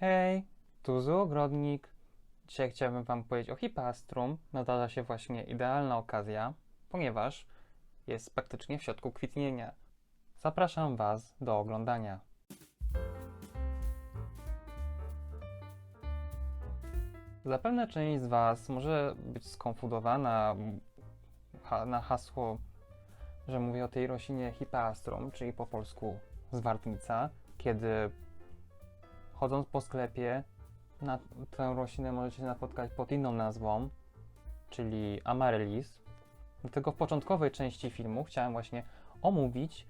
Hej, tu zoogrodnik. Dzisiaj chciałbym Wam powiedzieć o Hipastrum. Nadarza się właśnie idealna okazja, ponieważ jest praktycznie w środku kwitnienia. Zapraszam Was do oglądania. Zapewne część z Was może być ha- na hasło, że mówię o tej roślinie Hipastrum, czyli po polsku zwartnica, kiedy chodząc po sklepie na tę roślinę możecie napotkać pod inną nazwą, czyli amaryllis. Dlatego w początkowej części filmu chciałem właśnie omówić,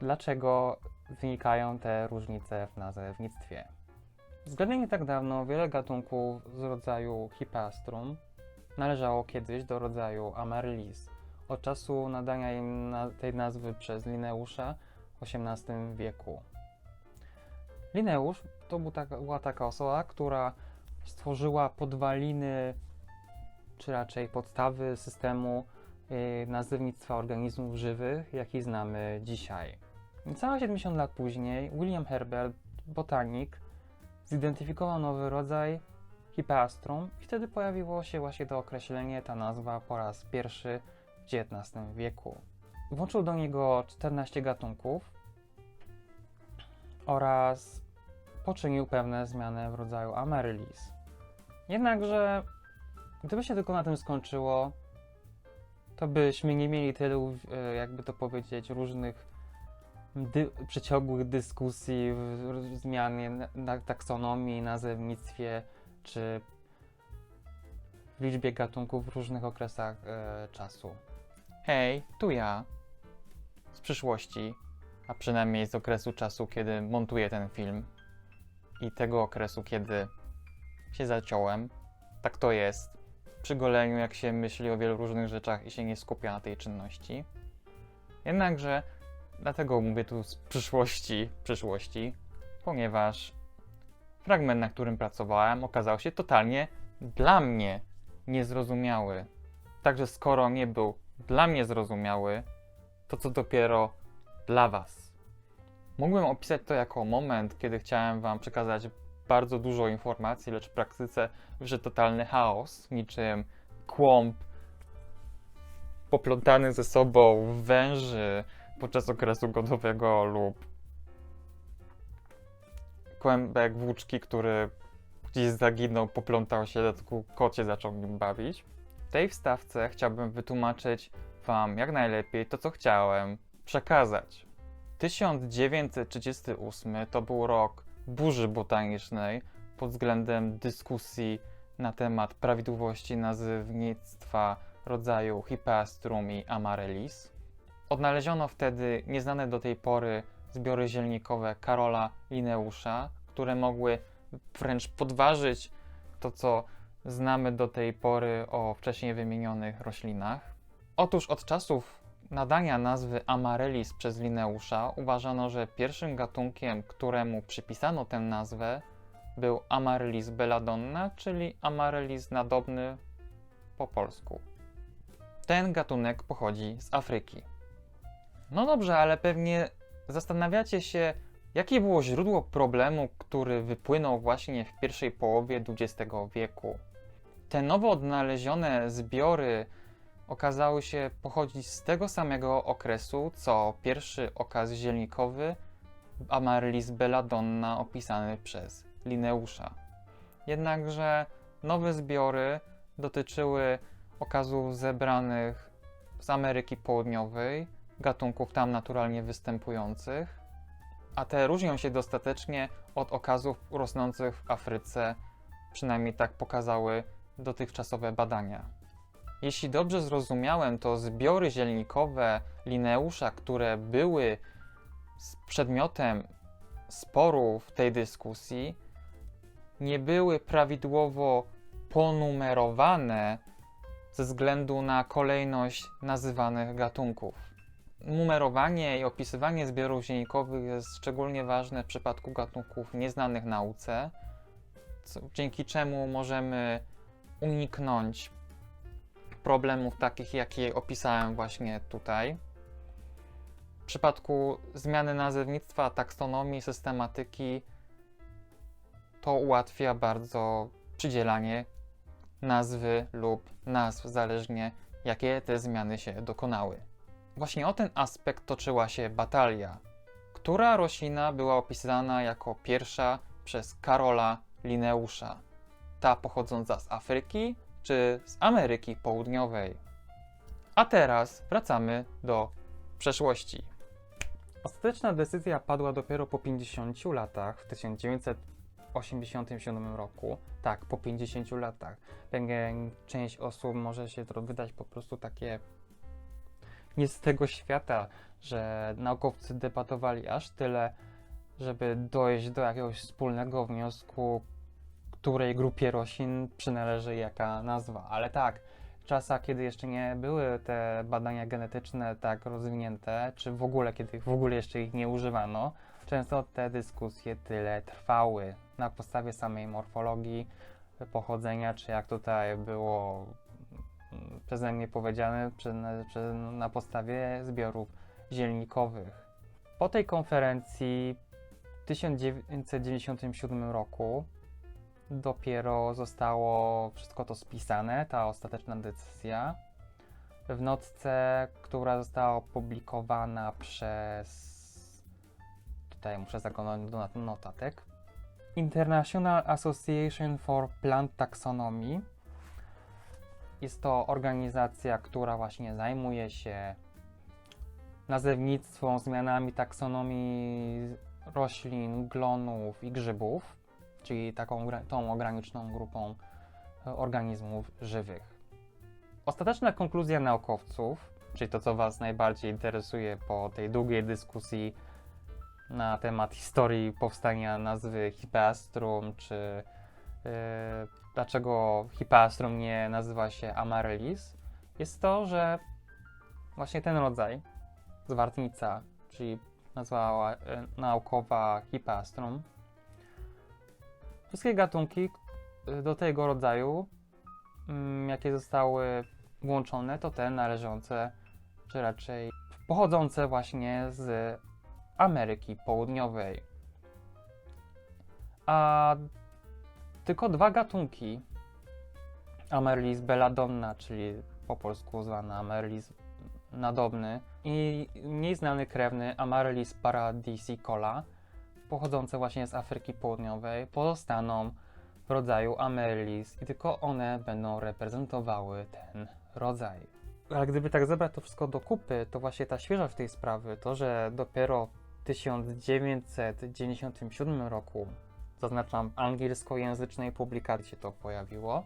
dlaczego wynikają te różnice w nazewnictwie. Względnie nie tak dawno wiele gatunków z rodzaju Hipastrum należało kiedyś do rodzaju Amaryllis. Od czasu nadania im na tej nazwy przez Linneusza w XVIII wieku. Linneusz to był taka, była taka osoba, która stworzyła podwaliny, czy raczej podstawy systemu y, nazewnictwa organizmów żywych, jaki znamy dzisiaj. Niecałe 70 lat później William Herbert, botanik, zidentyfikował nowy rodzaj Hippeastrum i wtedy pojawiło się właśnie to określenie, ta nazwa po raz pierwszy w XIX wieku. Włączył do niego 14 gatunków oraz poczynił pewne zmiany w rodzaju Amaryllis. Jednakże, gdyby się tylko na tym skończyło, to byśmy nie mieli tylu, e, jakby to powiedzieć, różnych dy- przeciągłych dyskusji w zmianie na- taksonomii, nazewnictwie, czy liczbie gatunków w różnych okresach e, czasu. Hej, tu ja z przyszłości, a przynajmniej z okresu czasu, kiedy montuję ten film i tego okresu, kiedy się zaciąłem. Tak to jest. Przy goleniu, jak się myśli o wielu różnych rzeczach i się nie skupia na tej czynności. Jednakże, dlatego mówię tu z przyszłości, przyszłości, ponieważ fragment, na którym pracowałem, okazał się totalnie dla mnie niezrozumiały. Także skoro nie był dla mnie zrozumiały, to co dopiero dla Was. Mógłbym opisać to jako moment, kiedy chciałem Wam przekazać bardzo dużo informacji, lecz w praktyce wyszedł totalny chaos, niczym kłąb poplątany ze sobą węży podczas okresu godowego lub kłębek włóczki, który gdzieś zaginął, poplątał się, dlatego kocie zaczął nim bawić. W tej wstawce chciałbym wytłumaczyć Wam jak najlepiej to, co chciałem przekazać. 1938 to był rok burzy botanicznej pod względem dyskusji na temat prawidłowości nazewnictwa rodzaju Hippeastrum i Amaryllis. Odnaleziono wtedy nieznane do tej pory zbiory zielnikowe Karola Linneusza, które mogły wręcz podważyć to, co znamy do tej pory o wcześniej wymienionych roślinach. Otóż od czasów nadania nazwy Amaryllis przez Linneusza uważano, że pierwszym gatunkiem, któremu przypisano tę nazwę, był Amaryllis belladonna, czyli Amaryllis nadobny po polsku. Ten gatunek pochodzi z Afryki. No dobrze, ale pewnie zastanawiacie się, jakie było źródło problemu, który wypłynął właśnie w pierwszej połowie XX wieku. Te nowo odnalezione zbiory okazały się pochodzić z tego samego okresu, co pierwszy okaz zielnikowy Amaryllis belladonna opisany przez Linneusza. Jednakże nowe zbiory dotyczyły okazów zebranych z Ameryki Południowej, gatunków tam naturalnie występujących, a te różnią się dostatecznie od okazów rosnących w Afryce, przynajmniej tak pokazały dotychczasowe badania. Jeśli dobrze zrozumiałem, to zbiory zielnikowe Linneusza, które były przedmiotem sporu w tej dyskusji, nie były prawidłowo ponumerowane ze względu na kolejność nazywanych gatunków. Numerowanie i opisywanie zbiorów zielnikowych jest szczególnie ważne w przypadku gatunków nieznanych nauce, dzięki czemu możemy uniknąć problemów takich, jakie opisałem właśnie tutaj. W przypadku zmiany nazewnictwa, taksonomii, systematyki to ułatwia bardzo przydzielanie nazwy lub nazw, zależnie jakie te zmiany się dokonały. Właśnie o ten aspekt toczyła się batalia, która roślina była opisana jako pierwsza przez Karola Linneusza, ta pochodząca z Afryki czy z Ameryki Południowej. A teraz wracamy do przeszłości. Ostateczna decyzja padła dopiero po 50 latach, w 1987 roku. Tak, po 50 latach. Pewnie część osób może się to wydać po prostu takie nie z tego świata, że naukowcy debatowali aż tyle, żeby dojść do jakiegoś wspólnego wniosku, której grupie roślin przynależy jaka nazwa. Ale tak, w czasach, kiedy jeszcze nie były te badania genetyczne tak rozwinięte, czy w ogóle, kiedy w ogóle jeszcze ich nie używano, często te dyskusje tyle trwały na podstawie samej morfologii, pochodzenia, czy jak tutaj było mm, przeze mnie powiedziane, przy, na, przy, na podstawie zbiorów zielnikowych. Po tej konferencji w 1997 roku dopiero zostało wszystko to spisane, ta ostateczna decyzja. W notce, która została opublikowana przez. Tutaj muszę zaglądać do not- notatek. International Association for Plant Taxonomy. Jest to organizacja, która właśnie zajmuje się nazewnictwem, zmianami taksonomii roślin, glonów i grzybów czyli taką tą ograniczzoną grupą e, organizmów żywych. Ostateczna konkluzja naukowców, czyli to, co Was najbardziej interesuje po tej długiej dyskusji na temat historii powstania nazwy Hippeastrum, czy yy, dlaczego Hippeastrum nie nazywa się Amaryllis, jest to, że właśnie ten rodzaj, zwartnica, czyli nazwa e, naukowa Hippeastrum, Wszystkie gatunki y, do tego rodzaju, mm, jakie zostały włączone, to te należące, czy raczej pochodzące właśnie z Ameryki Południowej. A tylko dwa gatunki, Amaryllis belladonna, czyli po polsku zwana Amaryllis nadobny i mniej znany krewny Amaryllis paradisicola, pochodzące właśnie z Afryki Południowej pozostaną w rodzaju Amaryllis i tylko one będą reprezentowały ten rodzaj. Ale gdyby tak zebrać to wszystko do kupy, to właśnie ta świeżość tej sprawy, to że dopiero w 1997 roku, zaznaczam angielskojęzycznej publikacji się to pojawiło,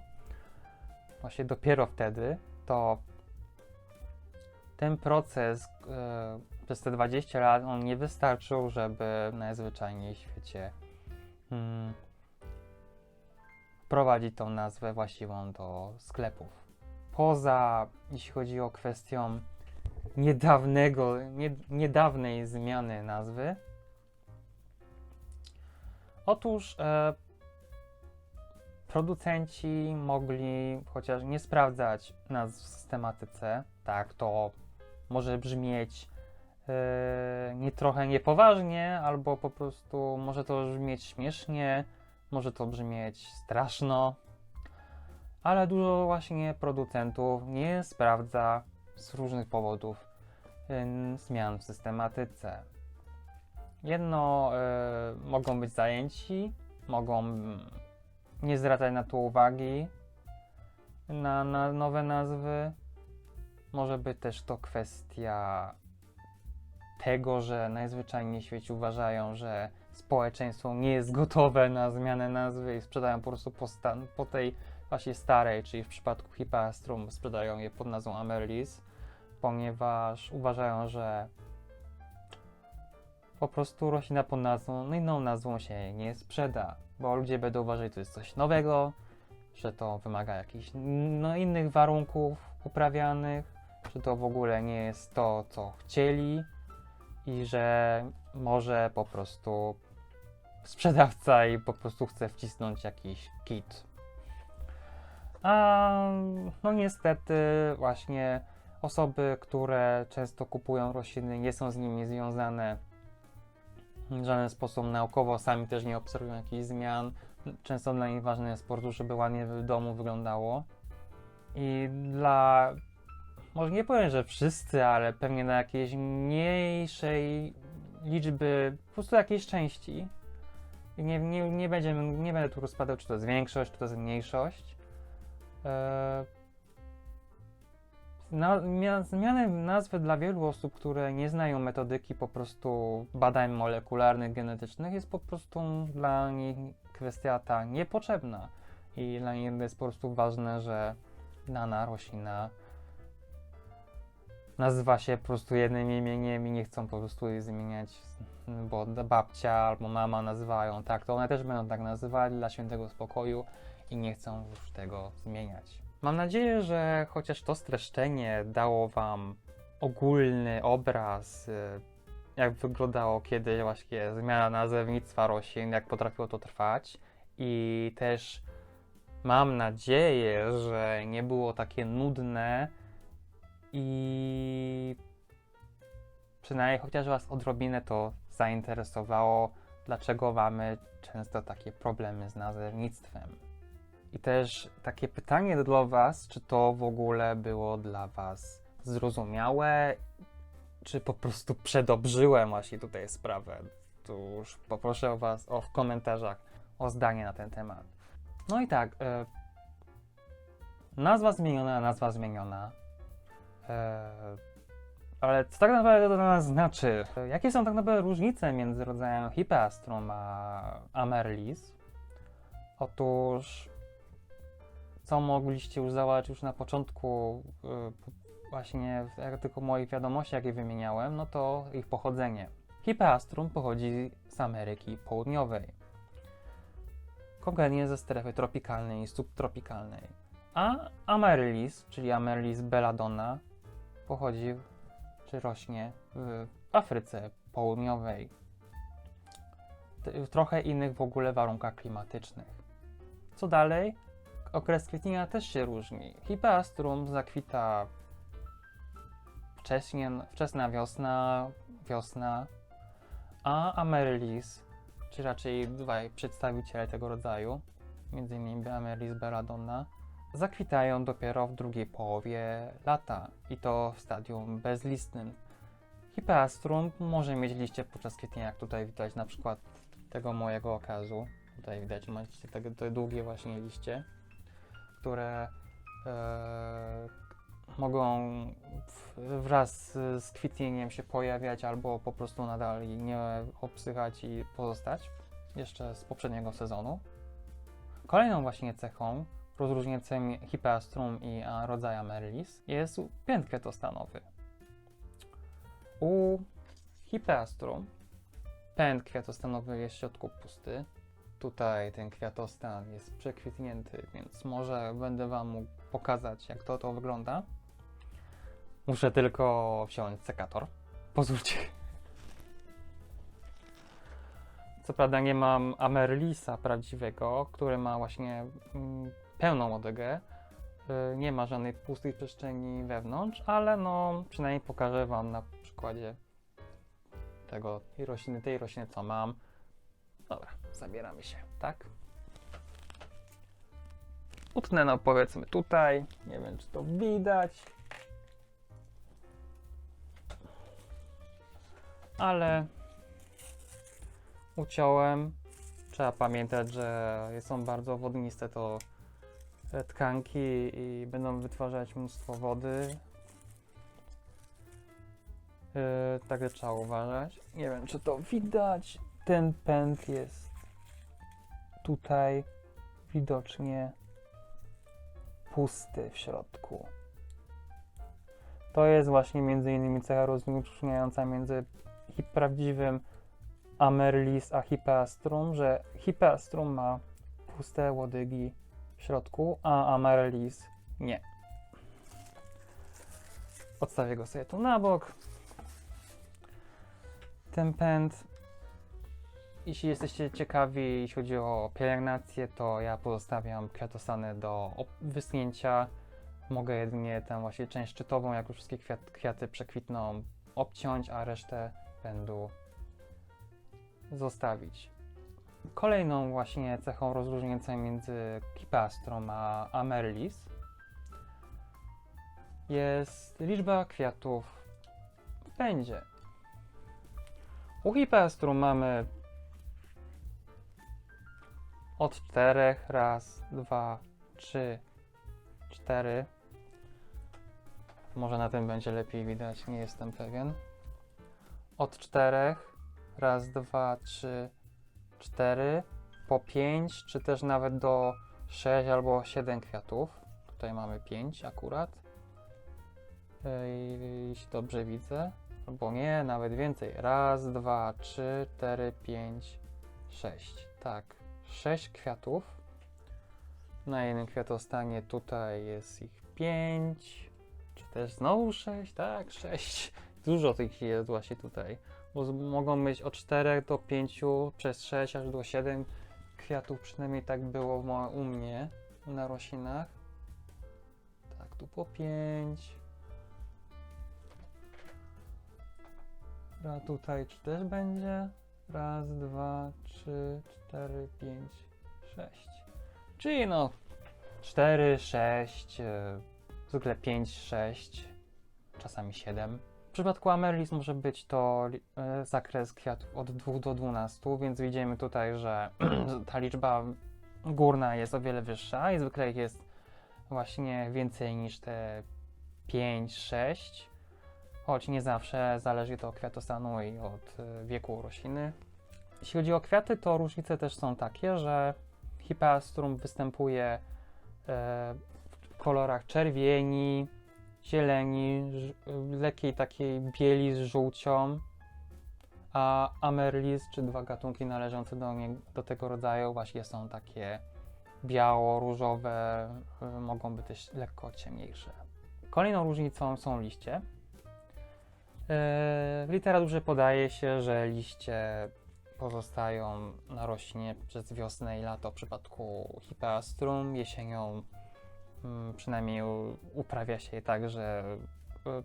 właśnie dopiero wtedy, to ten proces e, przez te 20 lat on nie wystarczył, żeby najzwyczajniej w świecie mm, wprowadzić tą nazwę właściwą do sklepów. Poza, jeśli chodzi o kwestię niedawnego, nie, niedawnej zmiany nazwy, otóż e, producenci mogli chociaż nie sprawdzać nazw w systematyce, tak, to może brzmieć nie trochę niepoważnie, albo po prostu może to brzmieć śmiesznie, może to brzmieć straszno, ale dużo właśnie producentów nie sprawdza z różnych powodów zmian w systematyce. Jedno e, mogą być zajęci, mogą nie zwracać na to uwagi, na, na nowe nazwy. Może być też to kwestia tego, że najzwyczajniej w świecie uważają, że społeczeństwo nie jest gotowe na zmianę nazwy i sprzedają po prostu po, stan, po tej właśnie starej, czyli w przypadku Hipastrum sprzedają je pod nazwą Amaryllis, ponieważ uważają, że po prostu roślina pod nazwą, no inną nazwą się nie sprzeda, bo ludzie będą uważać, że to jest coś nowego, że to wymaga jakichś no, innych warunków uprawianych, że to w ogóle nie jest to, co chcieli i że może po prostu sprzedawca i po prostu chce wcisnąć jakiś kit. A no niestety właśnie osoby, które często kupują rośliny, nie są z nimi związane w żaden sposób naukowo, sami też nie obserwują jakichś zmian, Często dla nich ważny jest po prostu, żeby ładnie w domu wyglądało. I dla, może nie powiem, że wszyscy, ale pewnie dla jakiejś mniejszej liczby, po prostu jakiejś części. I nie, nie, nie, będziemy, nie będę tu rozpadał, czy to jest większość, czy to jest mniejszość. Eee, na, nazwy dla wielu osób, które nie znają metodyki po prostu badań molekularnych, genetycznych, jest po prostu dla nich kwestia ta niepotrzebna. I dla nich jest po prostu ważne, że dana roślina nazywa się po prostu jednym imieniem i nie chcą po prostu jej zmieniać, bo babcia albo mama nazywają tak, to one też będą tak nazywali dla świętego spokoju i nie chcą już tego zmieniać. Mam nadzieję, że chociaż to streszczenie dało Wam ogólny obraz, y, jak wyglądało kiedyś właśnie zmiana nazewnictwa roślin, jak potrafiło to trwać i też mam nadzieję, że nie było takie nudne i przynajmniej chociaż Was odrobinę to zainteresowało, dlaczego mamy często takie problemy z nazewnictwem. I też takie pytanie dla Was, czy to w ogóle było dla Was zrozumiałe, czy po prostu przedobrzyłem właśnie tutaj sprawę. Tu już poproszę Was o, w komentarzach o zdanie na ten temat. No i tak, e, nazwa zmieniona, nazwa zmieniona. E, ale co tak naprawdę to dla nas znaczy? E, Jakie są tak naprawdę różnice między rodzajem Hippeastrum a Amaryllis? Otóż co mogliście już już na początku, y, właśnie artykuł moich wiadomości, jakie wymieniałem, no to ich pochodzenie. Hippeastrum pochodzi z Ameryki Południowej, konkretnie ze strefy tropikalnej i subtropikalnej. A Amaryllis, czyli Amaryllis belladonna, pochodzi czy rośnie w Afryce Południowej. W trochę innych w ogóle warunkach klimatycznych. Co dalej? okres kwitnienia też się różni. Hippeastrum zakwita wcześnie, wczesna wiosna, wiosna, a Amaryllis, czy raczej dwaj przedstawiciele tego rodzaju, m.in. Amaryllis belladonna, zakwitają dopiero w drugiej połowie lata i to w stadium bezlistnym. Hippeastrum może mieć liście podczas kwitnienia, jak tutaj widać na przykład tego mojego okazu. Tutaj widać, macie te, te długie właśnie liście które e, mogą wraz z, kwitnieniem się pojawiać albo po prostu nadal nie obsychać i pozostać jeszcze z poprzedniego sezonu. Kolejną właśnie cechą rozróżnieniem Hippeastrum i rodzaja Amaryllis jest pęd kwiatostanowy. U Hippeastrum pęd kwiatostanowy jest w środku pusty, Tutaj ten kwiatostan jest przekwitnięty, więc może będę Wam mógł pokazać, jak to, to wygląda. Muszę tylko wziąć sekator. Pozwólcie. Co prawda nie mam Amarylisa prawdziwego, który ma właśnie mm, pełną odegę. Y, Nie ma żadnej pustej przestrzeni wewnątrz, ale no przynajmniej pokażę Wam na przykładzie tego, tej rośliny, tej rośliny, co mam. Dobra, zabieramy się, tak? Utnę no powiedzmy tutaj, nie wiem czy to widać. Ale uciąłem. Trzeba pamiętać, że są bardzo wodniste to tkanki i będą wytwarzać mnóstwo wody. Yy, także trzeba uważać. Nie wiem, czy to widać. Ten pęd jest tutaj widocznie pusty w środku. To jest właśnie między innymi cecha rozróżniająca między prawdziwym Amaryllis a Hippeastrum, że Hippeastrum ma puste łodygi środku, a Amaryllis nie. Odstawię go sobie tu na bok. Ten pęd jeśli jesteście ciekawi, jeśli chodzi o pielęgnację, to ja pozostawiam kwiatostany do wyschnięcia. Mogę jedynie tę właśnie część szczytową, jak już wszystkie kwiat, kwiaty przekwitną, obciąć, a resztę będę zostawić. Kolejną właśnie cechą rozróżniającą między Kipastrą a Amaryllis jest liczba kwiatów w pędzie. U Hipastru mamy od czterech, raz, dwa, trzy, cztery. Może na tym będzie lepiej widać, nie jestem pewien. Od czterech, raz, dwa, trzy, cztery, po pięć, czy też nawet do sześć albo siedem kwiatów. Tutaj mamy pięć akurat. Ej, Jeśli dobrze widzę. Albo nie, nawet więcej. Raz, dwa, trzy, cztery, pięć, sześć. Tak, sześć kwiatów. Na jednym kwiatostanie tutaj jest ich pięć. Czy też znowu sześć? Tak, sześć. Dużo tych jest właśnie tutaj. Mogą być od 4 do 5, przez 6 aż do 7 kwiatów. Przynajmniej tak było u mnie na roślinach. Tak, tu po 5. A tutaj czy też będzie? Raz, dwa, trzy, cztery, pięć, sześć. Czyli no 4, 6, e, zwykle 5, 6, czasami 7. Przypadku Amaryllis może być to e, zakres kwiatów od 2 do 12, więc widzimy tutaj, że ta liczba górna jest o wiele wyższa i zwykle ich jest właśnie więcej niż te 5, 6. Choć nie zawsze zależy to od kwiatostanu i od e, wieku rośliny. Jeśli chodzi o kwiaty, to różnice też są takie, że Hipastrum występuje e, w kolorach czerwieni, zieleni, lekkiej takiej bieli z żółcią, a Amaryllis, czy dwa gatunki należące do, nie, do tego rodzaju, właśnie są takie biało-różowe, y, mogą być też lekko ciemniejsze. Kolejną różnicą są liście. E, W literaturze podaje się, że liście pozostają na roślinie przez wiosnę i lato w przypadku Hippeastrum, jesienią przynajmniej u- uprawia się je tak, że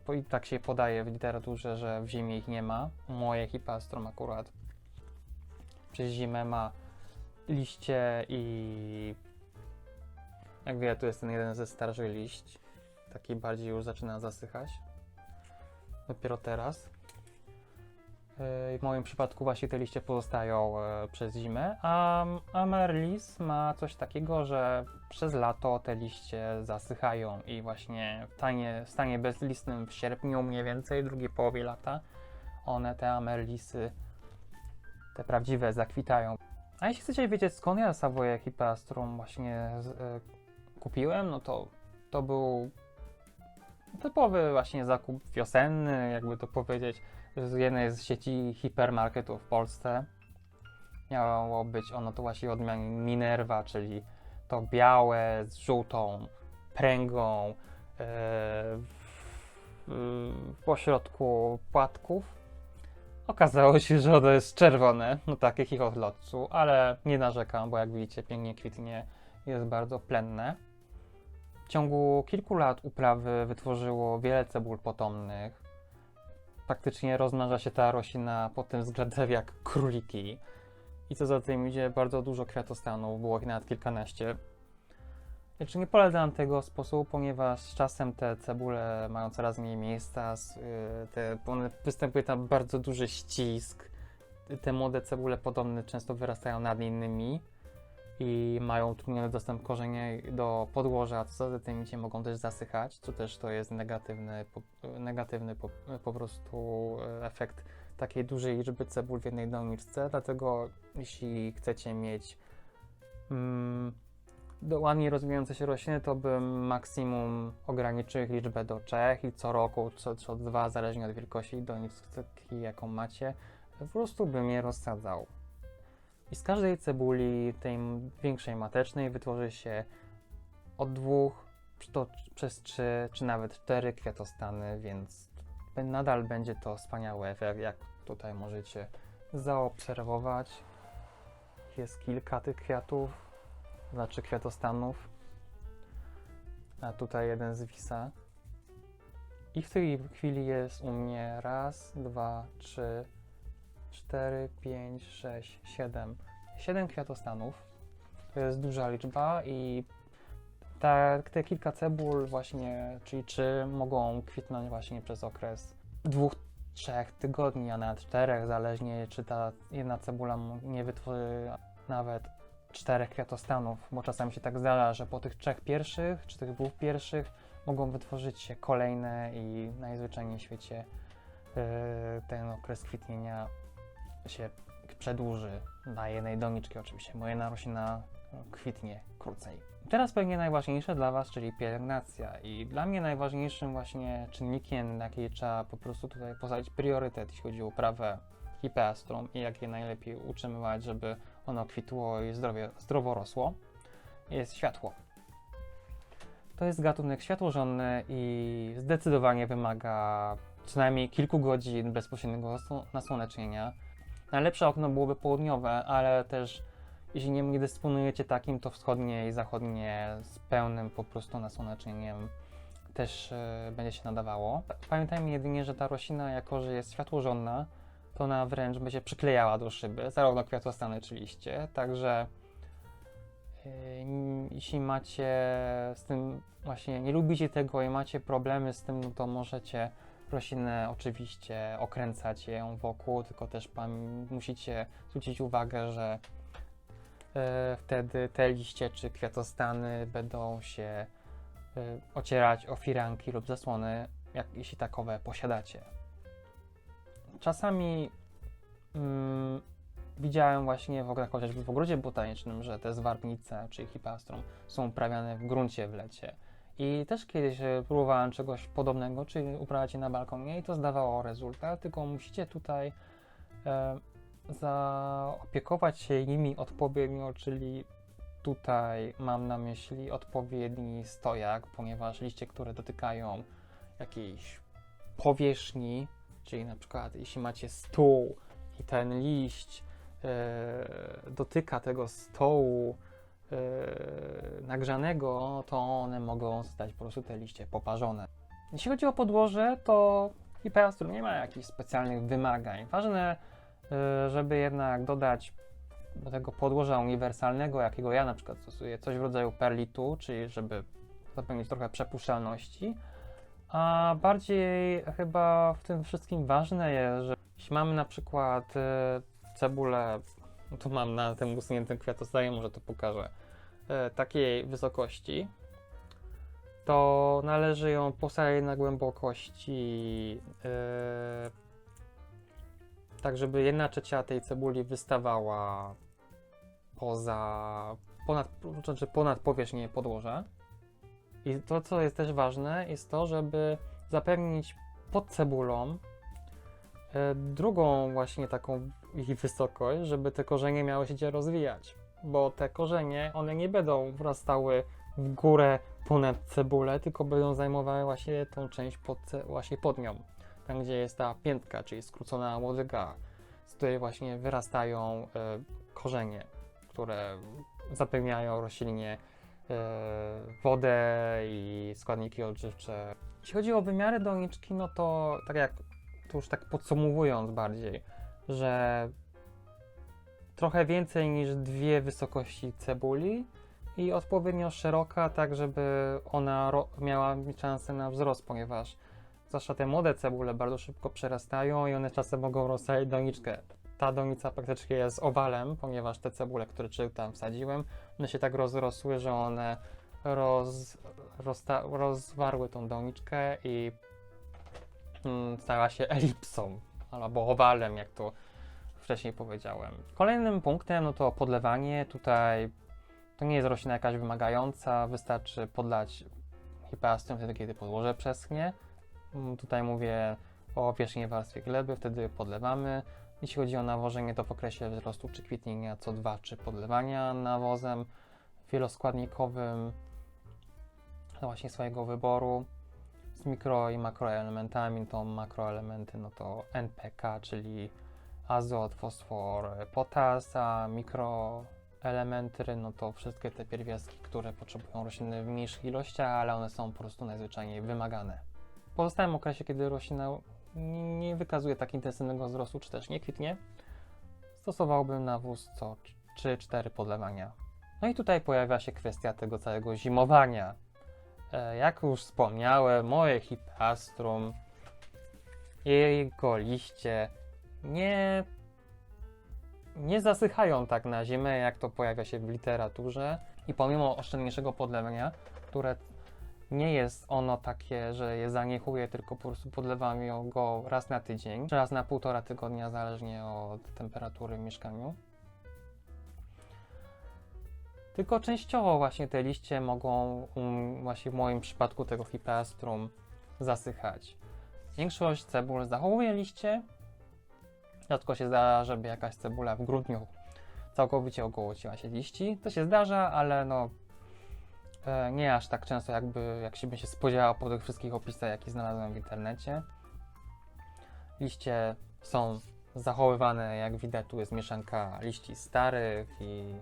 e, i tak się podaje w literaturze, że w zimie ich nie ma. Moje Hippeastrum akurat przez zimę ma liście i jak widać tu jest ten jeden ze starszych liść, taki bardziej już zaczyna zasychać. Dopiero teraz. Yy, W moim przypadku właśnie te liście pozostają e, przez zimę, a Amaryllis ma coś takiego, że przez lato te liście zasychają i właśnie w stanie, w stanie bezlistnym w sierpniu mniej więcej, drugiej połowie lata, one, te Amaryllisy, te prawdziwe, zakwitają. A jeśli chcecie wiedzieć skąd ja Hippeastrum właśnie z, e, kupiłem, no to to był typowy właśnie zakup wiosenny, jakby to powiedzieć, z jednej z sieci hipermarketów w Polsce. Miało być ono to właśnie odmianie Minerva, czyli to białe z żółtą pręgą w, w pośrodku płatków. Okazało się, że ono jest czerwone, no tak jak ich od lotcu, ale nie narzekam, bo jak widzicie pięknie kwitnie, jest bardzo plenne. W ciągu kilku lat uprawy wytworzyło wiele cebul potomnych. Praktycznie rozmnaża się ta roślina pod tym względem jak króliki. I co za tym idzie, bardzo dużo kwiatostanów, było ich nawet kilkanaście. Lecz nie polecam tego sposobu, ponieważ z czasem te cebule mają coraz mniej miejsca, y, te, one, występuje tam bardzo duży ścisk. Te młode cebule podobne często wyrastają nad innymi i mają utrudniony dostęp korzeni do podłoża, co za tym idzie mogą też zasychać, co też to jest negatywny, po, negatywny po, po prostu e, efekt takiej dużej liczby cebul w jednej doniczce, dlatego jeśli chcecie mieć mm, ładnie rozwijające się rośliny, to bym maksimum ograniczył ich liczbę do trzech i co roku, co, co dwa, zależnie od wielkości doniczki, jaką macie, po prostu bym je rozsadzał. I z każdej cebuli, tej większej matecznej, wytworzy się od dwóch do, przez trzy, czy nawet cztery kwiatostany, więc nadal będzie to wspaniały efekt, jak tutaj możecie zaobserwować. Jest kilka tych kwiatów, znaczy kwiatostanów. A tutaj jeden zwisa. I w tej chwili jest u mnie raz, dwa, trzy, cztery, pięć, sześć, siedem, 7 kwiatostanów. To jest duża liczba i te, te kilka cebul właśnie, czyli trzy, mogą kwitnąć właśnie przez okres dwóch, trzech tygodni, a nawet czterech, zależnie czy ta jedna cebula nie wytworzy nawet czterech kwiatostanów, bo czasami się tak zdarza, że po tych trzech pierwszych, czy tych dwóch pierwszych mogą wytworzyć się kolejne i najzwyczajniej w świecie yy, ten okres kwitnienia się przedłuży dla jednej doniczki oczywiście, jedna roślina kwitnie krócej. Teraz pewnie najważniejsze dla Was, czyli pielęgnacja i dla mnie najważniejszym właśnie czynnikiem, na jaki trzeba po prostu tutaj postawić priorytet, jeśli chodzi o uprawę hipeastrum i jak je najlepiej utrzymywać, żeby ono kwitło i zdrowie, zdrowo rosło, jest światło. To jest gatunek światłożonny i zdecydowanie wymaga co najmniej kilku godzin bezpośredniego nasło- nasłonecznienia. Najlepsze okno byłoby południowe, ale też jeśli nie, dysponujecie takim, to wschodnie i zachodnie z pełnym po prostu nasłoneczeniem też e, będzie się nadawało. Pamiętajmy jedynie, że ta roślina, jako że jest światłożonna, to ona wręcz będzie przyklejała do szyby, zarówno kwiatostany czy liście, także e, jeśli macie z tym właśnie, nie lubicie tego i macie problemy z tym, no to możecie roślinę oczywiście okręcać ją wokół, tylko też pam- musicie zwrócić uwagę, że e, wtedy te liście czy kwiatostany będą się e, ocierać o firanki lub zasłony, jak, jeśli takowe posiadacie. Czasami mm, widziałem właśnie w chociażby w ogrodzie botanicznym, że te zwarpnice, czyli hipastrum, są uprawiane w gruncie w lecie. I też kiedyś e, próbowałem czegoś podobnego, czyli uprawiać je na balkonie i to zdawało rezultat, tylko musicie tutaj e, zaopiekować się nimi odpowiednio, czyli tutaj mam na myśli odpowiedni stojak, ponieważ liście, które dotykają jakiejś powierzchni, czyli na przykład jeśli macie stół i ten liść e, dotyka tego stołu nagrzanego, to one mogą zostać po prostu te liście poparzone. Jeśli chodzi o podłoże, to hiperastrum nie ma jakichś specjalnych wymagań. Ważne, e, żeby jednak dodać do tego podłoża uniwersalnego, jakiego ja na przykład stosuję, coś w rodzaju perlitu, czyli żeby zapewnić trochę przepuszczalności. A bardziej chyba w tym wszystkim ważne jest, że jeśli mamy na przykład e, cebulę, no tu mam na tym usuniętym kwiatostawie, może to pokażę, e, takiej wysokości, to należy ją posadzić na głębokości e, tak, żeby jedna trzecia tej cebuli wystawała poza, ponad, znaczy ponad powierzchnię podłoża. I to, co jest też ważne, jest to, żeby zapewnić pod cebulą e, drugą właśnie taką ich wysokość, żeby te korzenie miały się rozwijać. Bo te korzenie, one nie będą wrastały w górę ponad cebulę, tylko będą zajmowały właśnie tą część pod, właśnie pod nią. Tam, gdzie jest ta piętka, czyli skrócona łodyga, z której właśnie wyrastają e, korzenie, które zapewniają roślinie e, wodę i składniki odżywcze. Jeśli chodzi o wymiary doniczki, no to tak jak tu już tak podsumowując bardziej, że trochę więcej niż dwie wysokości cebuli i odpowiednio szeroka, tak żeby ona miała szansę na wzrost, ponieważ zwłaszcza te młode cebule bardzo szybko przerastają i one czasem mogą rozsadzić doniczkę. Ta donica praktycznie jest owalem, ponieważ te cebule, które czy tam wsadziłem, one się tak rozrosły, że one roz, rozta, rozwarły tą doniczkę i mm, stała się elipsą albo owalem, jak to wcześniej powiedziałem. Kolejnym punktem no to podlewanie. Tutaj to nie jest roślina jakaś wymagająca, wystarczy podlać hipeastrum wtedy, kiedy podłoże przeschnie. Mm, Tutaj mówię o wierzchniej warstwie gleby, wtedy podlewamy. Jeśli chodzi o nawożenie, to w okresie wzrostu czy kwitnienia co dwa, trzy podlewania nawozem wieloskładnikowym właśnie swojego wyboru z mikro i makroelementami. To makroelementy no to NPK, czyli azot, fosfor, potas, a mikroelementy no to wszystkie te pierwiastki, które potrzebują rośliny w mniejszych ilościach, ale one są po prostu najzwyczajniej wymagane. W pozostałym okresie, kiedy roślina nie wykazuje tak intensywnego wzrostu, czy też nie kwitnie, stosowałbym nawóz co czy 4 podlewania. No i tutaj pojawia się kwestia tego całego zimowania. E, Jak już wspomniałem, moje hipastrum, jego liście nie, nie zasychają tak na zimę, jak to pojawia się w literaturze. I pomimo oszczędniejszego podlewania, które nie jest ono takie, że je zaniechuję, tylko po prostu podlewam ją go raz na tydzień, czy raz na półtora tygodnia, zależnie od temperatury w mieszkaniu. Tylko częściowo właśnie te liście mogą, um, właśnie w moim przypadku tego hipeastrum, zasychać. Większość cebul zachowuje liście. Rzadko się zdarza, żeby jakaś cebula w grudniu całkowicie ogołociła się liści. To się zdarza, ale no e, nie aż tak często, jakby jak się by się spodziewało po tych wszystkich opisach, jakie znalazłem w internecie. Liście są zachowywane, jak widać, tu jest mieszanka liści starych i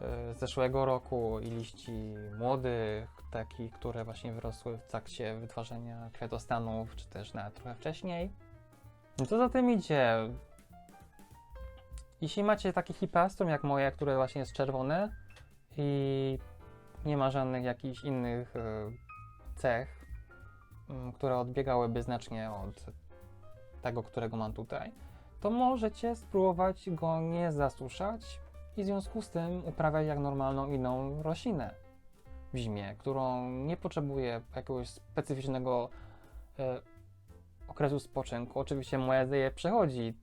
e, z zeszłego roku i liści młodych, takich, które właśnie wyrosły w trakcie wytwarzania kwiatostanów, czy też nawet trochę wcześniej. No co za tym idzie? Jeśli macie taki hipastrum jak moje, które właśnie jest czerwone i nie ma żadnych jakichś innych e, cech, m, które odbiegałyby znacznie od tego, którego mam tutaj, to możecie spróbować go nie zasuszać i w związku z tym uprawiać jak normalną inną roślinę w zimie, którą nie potrzebuje jakiegoś specyficznego e, okresu spoczynku. Oczywiście moja je przechodzi,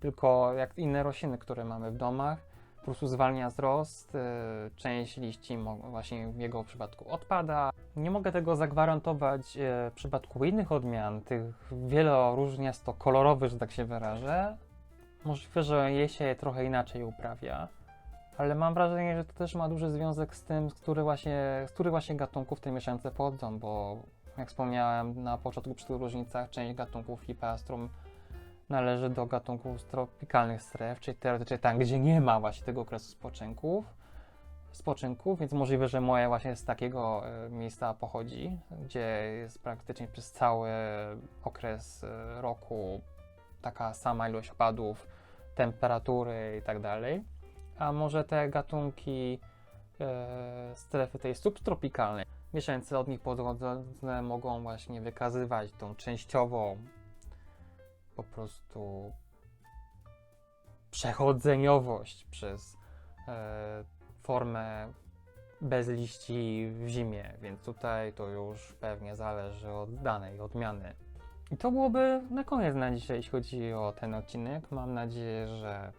tylko jak inne rośliny, które mamy w domach, po prostu zwalnia wzrost, e, część liści właśnie w jego przypadku odpada. Nie mogę tego zagwarantować e, w przypadku innych odmian, tych wieloróżniasto kolorowych, że tak się wyrażę. Możliwe, że je się trochę inaczej uprawia, ale mam wrażenie, że to też ma duży związek z tym, z których właśnie, z których właśnie gatunków w tej mieszance pochodzą, bo jak wspomniałem na początku przy tych różnicach, część gatunków Hippeastrum należy do gatunków tropikalnych stref, czyli teoretycznie tam, gdzie nie ma właśnie tego okresu spoczynków, spoczynku, więc możliwe, że moje właśnie z takiego e, miejsca pochodzi, gdzie jest praktycznie przez cały okres e, roku taka sama ilość opadów, temperatury i tak dalej. A może te gatunki e, strefy tej subtropikalnej, mieszkańcy od nich pochodzące mogą właśnie wykazywać tą częściową po prostu przechodzeniowość przez e, formę bez liści w zimie, więc tutaj to już pewnie zależy od danej odmiany. I to byłoby na koniec na dzisiaj, jeśli chodzi o ten odcinek. Mam nadzieję, że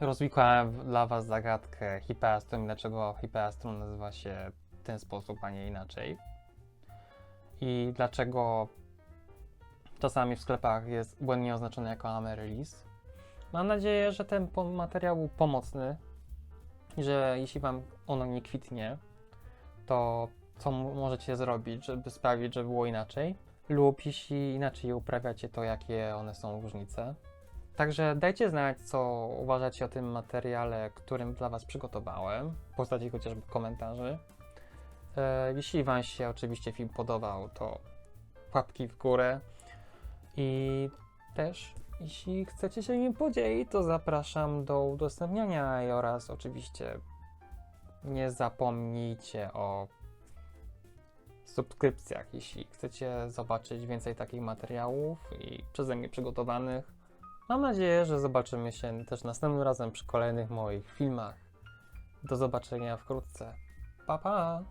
rozwikłałem dla Was zagadkę Hippeastrum i dlaczego Hippeastrum nazywa się ten sposób, a nie inaczej. I dlaczego czasami w sklepach jest błędnie oznaczony jako Amaryllis. Mam nadzieję, że ten materiał był pomocny i że jeśli Wam ono nie kwitnie, to co możecie zrobić, żeby sprawić, żeby było inaczej? Lub jeśli inaczej uprawiacie, to jakie one są różnice? Także dajcie znać, co uważacie o tym materiale, którym dla Was przygotowałem, w postaci chociażby komentarzy. E, jeśli Wam się oczywiście film podobał, to łapki w górę. I też, jeśli chcecie się nim podzielić, to zapraszam do udostępniania i oraz oczywiście nie zapomnijcie o subskrypcjach, jeśli chcecie zobaczyć więcej takich materiałów i przeze mnie przygotowanych. Mam nadzieję, że zobaczymy się też następnym razem przy kolejnych moich filmach. Do zobaczenia wkrótce. Pa pa!